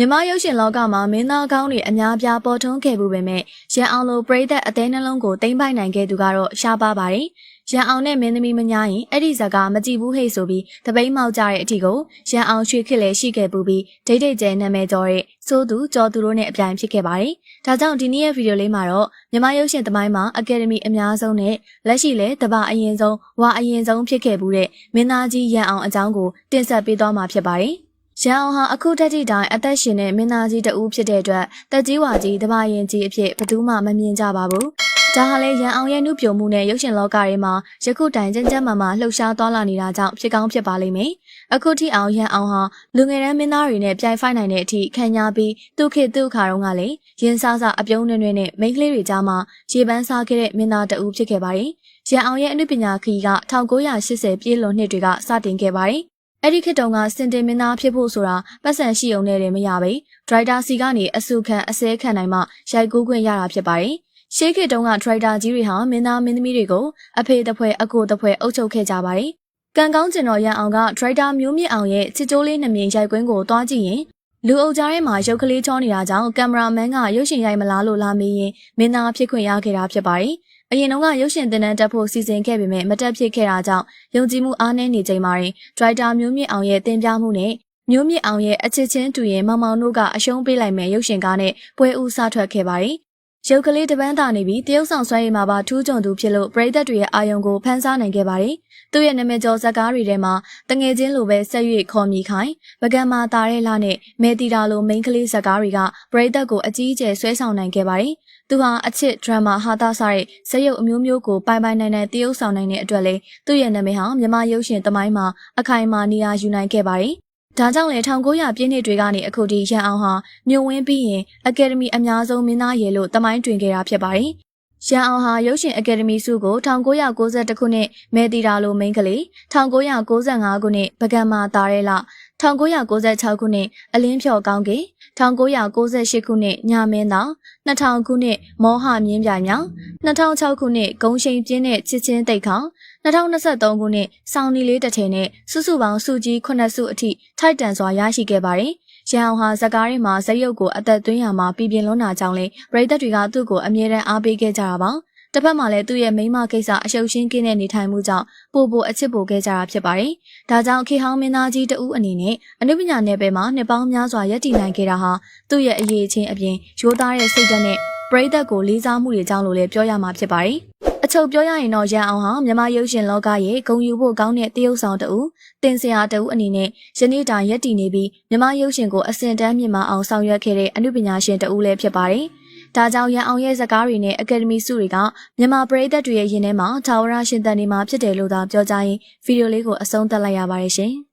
မြမရုပ်ရှင်လောကမှာမင်းသားကောင်းတွေအများပြားပေါ်ထွန်းခဲ့မှုပဲမဲ့ရန်အောင်လိုပရိသတ်အသေးနှလုံးကိုတိမ့်ပိုက်နိုင်ခဲ့သူကတော့ရှားပါပါတယ်။ရန်အောင်နဲ့မင်းသမီးမညာရင်အဲ့ဒီဇာကမကြည့်ဘူးဟိတ်ဆိုပြီးတပိမ့်မောက်ကြတဲ့အထီကိုရန်အောင်ရွှေခစ်လည်းရှိခဲ့ပူပြီးဒိတ်ဒိတ်ကျဲနာမည်ကျော်တဲ့စိုးသူကျော်သူတို့နဲ့အပြိုင်ဖြစ်ခဲ့ပါတယ်။ဒါကြောင့်ဒီနေ့ရဲ့ဗီဒီယိုလေးမှာတော့မြမရုပ်ရှင်သမိုင်းမှာအကယ်ဒမီအများဆုံးနဲ့လက်ရှိလည်းတပအရင်ဆုံးဝါအရင်ဆုံးဖြစ်ခဲ့မှုတဲ့မင်းသားကြီးရန်အောင်အကြောင်းကိုတင်ဆက်ပေးသွားမှာဖြစ်ပါတယ်။ ရန်အောင်ဟာအခုတက်တိတိုင်းအသက်ရှင်တဲ့မင်းသားကြီးတဦးဖြစ်တဲ့အတွက်တက်ကြီးဝါကြီးတပါရင်ကြီးအဖြစ်ဘယ်သူမှမမြင်ကြပါဘူး။ဒါဟာလေရန်အောင်ရဲ့နှုတ်ပြမှုနဲ့ရုပ်ရှင်လောကထဲမှာယခုတိုင်ကြမ်းကြမ်းမာမာလှုပ်ရှားသွားလာနေတာကြောင့်ဖြစ်ကောင်းဖြစ်ပါလိမ့်မယ်။အခုထိအောင်ရန်အောင်ဟာလူငယ်တန်းမင်းသားတွေနဲ့ပြိုင်ဖိုက်နိုင်တဲ့အထိခံရပြီးသူခေသူခါတော့ကလည်းရင်စားစားအပြုံးနှွဲ့နှွဲ့နဲ့မိန်းကလေးတွေကြားမှာရေပန်းစားခဲ့တဲ့မင်းသားတဦးဖြစ်ခဲ့ပါတယ်။ရန်အောင်ရဲ့အနုပညာခီးက1980ပြည့်လွန်နှစ်တွေကစတင်ခဲ့ပါတယ်။ အဲ့ဒီခေတ်တုန်းကစင်တင်မင်းသားဖြစ်ဖို့ဆိုတာပတ်စံရှိုံနဲ့လည်းမရပဲဒရိုက်တာစီကနေအဆူခံအစဲခံနိုင်မှရိုက်ကူးခွင့်ရတာဖြစ်ပါတယ်။ရှေးခေတ်တုန်းကဒရိုက်တာကြီးတွေဟာမင်းသားမင်းသမီးတွေကိုအဖေတဖွဲအကိုတဖွဲအုပ်ချုပ်ခဲ့ကြပါတယ်။ကံကောင်းကျင်တော်ရန်အောင်ကဒရိုက်တာမျိုးမြင့်အောင်ရဲ့ချစ်ကြိုးလေးနှမြင်ရိုက်ကွင်းကိုတွားကြည့်ရင်လူအုပ်ကြားထဲမှာရုပ်ကလေးချောနေတာကြောင့်ကင်မရာမန်ကရုပ်ရှင်ရိုက်မလားလို့လာမေးရင်မင်းသားဖြစ်ခွင့်ရခဲ့တာဖြစ်ပါတယ်။ အရင်တော့ကရုပ်ရှင်သင်တန်းတက်ဖို့စီစဉ်ခဲ့ပေမဲ့မတက်ဖြစ်ခဲ့တာကြောင့်ယုံကြည်မှုအားနည်းနေချိန်မှာရင်ဒရိုက်တာမျိုးမြင့်အောင်ရဲ့တင်ပြမှုနဲ့မျိုးမြင့်အောင်ရဲ့အချစ်ချင်းတူရင်မောင်မောင်တို့ကအရှုံးပေးလိုက်မဲ့ရုပ်ရှင်ကားနဲ့ပွဲဦးစထွက်ခဲ့ပါတယ်။ ရုပ်ကလေးတပန်းတာနေပြီးတရုတ်ဆောင်ဆွဲရည်မှာပါထူးချွန်သူဖြစ်လို့ပရိသတ်တွေရဲ့အာယုံကိုဖန်ဆားနိုင်ခဲ့ပါတယ်။သူ့ရဲ့နာမည်ကျော်ဇာတ်ကားတွေထဲမှာတငယ်ချင်းလိုပဲဆက်၍ခေါ်မိခိုင်ပကံမာတာရဲလာနဲ့မဲတီတာလိုမိန်းကလေးဇာတ်ကားတွေကပရိသတ်ကိုအကြီးအကျယ်ဆွဲဆောင်နိုင်ခဲ့ပါတယ်။သူဟာအချစ်ဒရမာဟာတာစားတဲ့ဇက်ရုပ်အမျိုးမျိုးကိုပိုင်ပိုင်နိုင်နိုင်တရုပ်ဆောင်နိုင်တဲ့အတွက်လေသူ့ရဲ့နာမည်ဟာမြမရုပ်ရှင်သမိုင်းမှာအခိုင်အမာနေရာယူနိုင်ခဲ့ပါတယ်။ ဒါကြောင့်လေ1900ပြည့်နှစ်တွေကနေအခုထိရန်အောင်ဟာမြို့ဝင်းပြီးရင်အကယ်ဒမီအများဆုံးမင်းသားရေလို့တမိုင်းတွင်ခဲ့တာဖြစ်ပါတယ်။ ရန်အောင်ဟာရုပ်ရှင်အကယ်ဒမီဆုကို1992ခုနှစ်မဲတီတာလိုမိန်းကလေး1995ခုနှစ်ပကံမာတာရဲလ1996ခုနှစ်အလင်းဖြော်ကောင်းကင်1998ခုနှစ်ညမင်းတော်2000ခုနှစ်မောဟမြင်းပြိုင်မြောင်2006ခုနှစ်ဂုံရှိန်ပြင်းတဲ့ချစ်ချင်းတိတ်ခေါ2023ခုနှစ်စောင်းနီလေးတစ်ထည်နဲ့စုစုပေါင်းစုကြီး9စုအထိထိုက်တန်စွာရရှိခဲ့ပါတယ်။ ရန်အောင်ဟာဇကားရင်မှာဇက်ရုပ်ကိုအသက်သွင်းရမှာပြည်ပြင်းလွန်းတာကြောင့်လေပရိသတ်တွေကသူ့ကိုအမြဲတမ်းအားပေးခဲ့ကြတာပါ။တစ်ဖက်မှာလည်းသူ့ရဲ့မိန်းမကိစ္စအရှုပ်ရှင်းကင်းတဲ့နေထိုင်မှုကြောင့်ပို့ပို့အချစ်ပိုခဲ့ကြတာဖြစ်ပါတယ်။ဒါကြောင့်ခေဟောင်းမင်းသားကြီးတဦးအနေနဲ့အနုပညာနယ်ပယ်မှာနှစ်ပေါင်းများစွာရည်တည်နိုင်ခဲ့တာဟာသူ့ရဲ့အရေးချင်းအပြင်ရိုးသားတဲ့စိတ်ဓာတ်နဲ့ပရိသတ်ကိုလေးစားမှုတွေကြောင့်လို့လည်းပြောရမှာဖြစ်ပါတယ်။ အချုပ်ပြောရရင်တော့ရန်အောင်ဟာမြမရုပ်ရှင်လောကရဲ့ဂုံယူဖို့ကောင်းတဲ့တရုပ်ဆောင်တူတင်စရာတူအနေနဲ့ယနေ့တိုင်ရက်တည်နေပြီးမြမရုပ်ရှင်ကိုအစင်တန်းမြင့်မာအောင်ဆောင်ရွက်ခဲ့တဲ့အမှုပညာရှင်တူလည်းဖြစ်ပါတယ်။ဒါကြောင့်ရန်အောင်ရဲ့ဇာတ်ကားတွေနဲ့အကယ်ဒမီဆုတွေကမြန်မာပရိသတ်တွေရဲ့ရင်ထဲမှာထာဝရရှင်သန်နေမှာဖြစ်တယ်လို့သာပြောကြရင်ဗီဒီယိုလေးကိုအဆုံးသတ်လိုက်ရပါတယ်ရှင်။